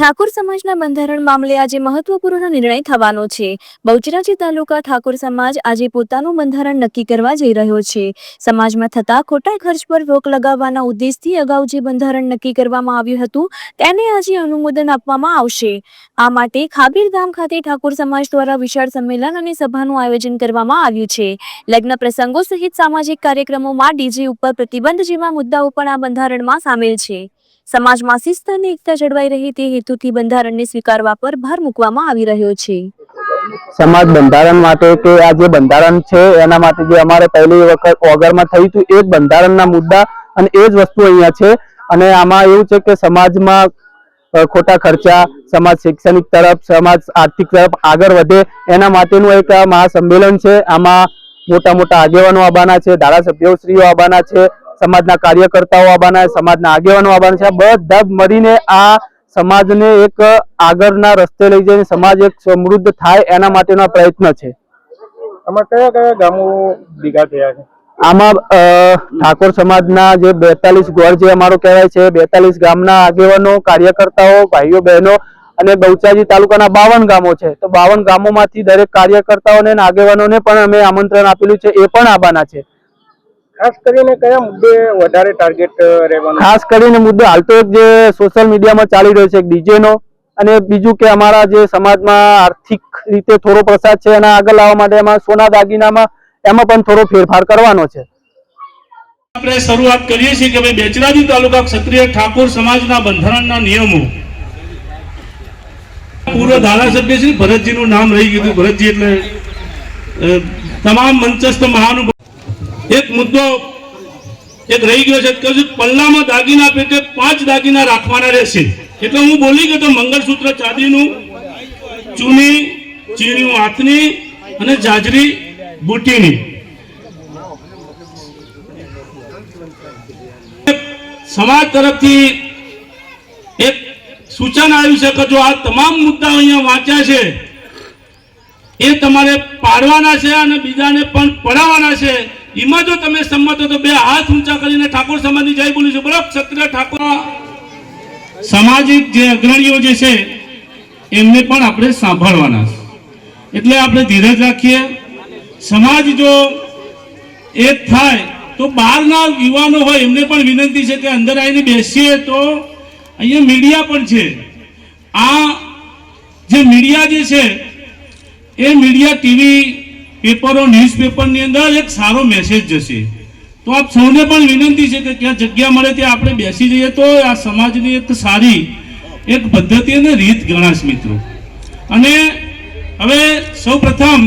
ઠાકોર સમાજના બંધારણ મામલે આજે મહત્વપૂર્ણ નિર્ણય થવાનો છે. બહુચરાજી તાલુકા ઠાકોર સમાજ આજે પોતાનું બંધારણ નક્કી કરવા જઈ રહ્યો છે. સમાજમાં થતા ખોટા ખર્ચ પર રોક લગાવવાના ઉદ્દેશથી અગાઉ જે બંધારણ નક્કી કરવામાં આવ્યું હતું, તેને આજે અનુમોદન આપવામાં આવશે. આ માટે ખાબીરધામ ખાતે ઠાકોર સમાજ દ્વારા વિશાળ સંમેલન અને સભાનું આયોજન કરવામાં આવ્યું છે. લગ્ન પ્રસંગો સહિત સામાજિક કાર્યક્રમોમાં ડીજે ઉપર પ્રતિબંધ જેવા મુદ્દાઓ પણ આ બંધારણમાં સામેલ છે. સમાજમાં શિસ્ત અને એકતા જળવાઈ રહે તે હેતુથી બંધારણને સ્વીકારવા પર ભાર મૂકવામાં આવી રહ્યો છે. સમાજ બંધારણ માટે કે આ જે બંધારણ છે, એના માટે જે અમારે પહેલી વખત ઓગરમાં થયું હતું, એ જ બંધારણના મુદ્દા અને એ જ વસ્તુ અહીંયા છે. અને આમાં એવું છે કે સમાજમાં ખોટા ખર્ચા, સમાજ શૈક્ષણિક તરફ, સમાજ આર્થિક તરફ આગળ વધે, એના માટેનું એક મહાસંમેલન છે. આમાં મોટા મોટા આગેવાનો આવવાના છે, ધારાસભ્યશ્રીઓ આવવાના છે સમાજના કાર્યકર્તાઓ આવવાના છે સમાજના આગેવાનો આવવાના છે. બધા મળીને આ સમાજને એક આગળના રસ્તે લઈ જઈને સમાજ એક સમૃદ્ધ થાય એના માટેનો પ્રયત્ન છે. આમાં કયા કયા ગામો ભેગા થયા છે? આમાં ઠાકોર સમાજના જે બેતાલીસ ગોળ જે અમારો કહેવાય છે બેતાલીસ ગામના આગેવાનો કાર્યકર્તાઓ ભાઈઓ બહેનો અને બહુચાજી તાલુકાના બાવન ગામો છે. તો બાવન ગામોમાંથી દરેક કાર્યકર્તાઓને આગેવાનોને પણ અમે આમંત્રણ આપેલું છે. એ પણ આવવાના છે. ખાસ કરીને કયા મુદ્દે વધારે ટાર્ગેટ રહેવાનું? ખાસ કરીને મુદ્દો હાલ તો જે સોશિયલ મીડિયામાં ચાલી રહ્યો છે એક નો અને બીજું કે અમારા જે સમાજમાં આર્થિક રીતે થોડો પ્રસાદ છે એના આગળ લાવવા માટે એમાં સોના દાગીનામાં એમાં પણ થોડો ફેરફાર કરવાનો છે. આપણે શરૂઆત કરીએ છીએ કે ભાઈ બેચરાજી તાલુકા ક્ષત્રિય ઠાકોર સમાજના બંધારણના નિયમો. પૂર્વ ધારાસભ્ય શ્રી ભરતજીનું નામ રહી ગયું ભરતજી એટલે તમામ મંચસ્થ મહાનુભાવ એક મુદ્દો એક રહી ગયો છે, કહ્યું પલ્લામાં દાગીના પેટે પાંચ દાગીના રાખવાના રહેશે. એટલે હું બોલી ગયો તો મંગળસૂત્ર, ચાંદીનું, ચૂની ચીણિયું હાથની અને જાજરી બુટીની. સમાજ તરફથી એક સૂચન આવ્યું છે કે જો આ તમામ મુદ્દાઓ અહીંયા વાંચ્યા છે, એ તમારે પાડવાના છે અને બીજાને પણ પડાવવાના છે. એમાં જો તમે સંમત તો બે હાથ ઊંચા કરીને ઠાકોર સમાજની જય બોલી છે. બરાબર ક્ષત્રિય ઠાકોર. સામાજિક જે અગ્રણીઓ જે છે, એમને પણ આપણે સાંભળવાના એટલે આપણે ધીરજ રાખીએ. સમાજ જો એક થાય તો બહારના યુવાનો હોય, એમને પણ વિનંતી છે કે અંદર આવીને બેસીએ તો અહીંયા મીડિયા પણ છે. આ જે મીડિયા જે છે, એ મીડિયા ટીવી પેપરો ન્યૂઝપેપરની અંદર એક સારો મેસેજ જશે. તો આપ સૌને પણ વિનંતી છે કે ક્યાં જગ્યા મળે ત્યાં આપણે બેસી જઈએ તો આ સમાજની એક સારી, એક પદ્ધતિ અને રીત ગણાશ મિત્રો. અને હવે સૌ પ્રથમ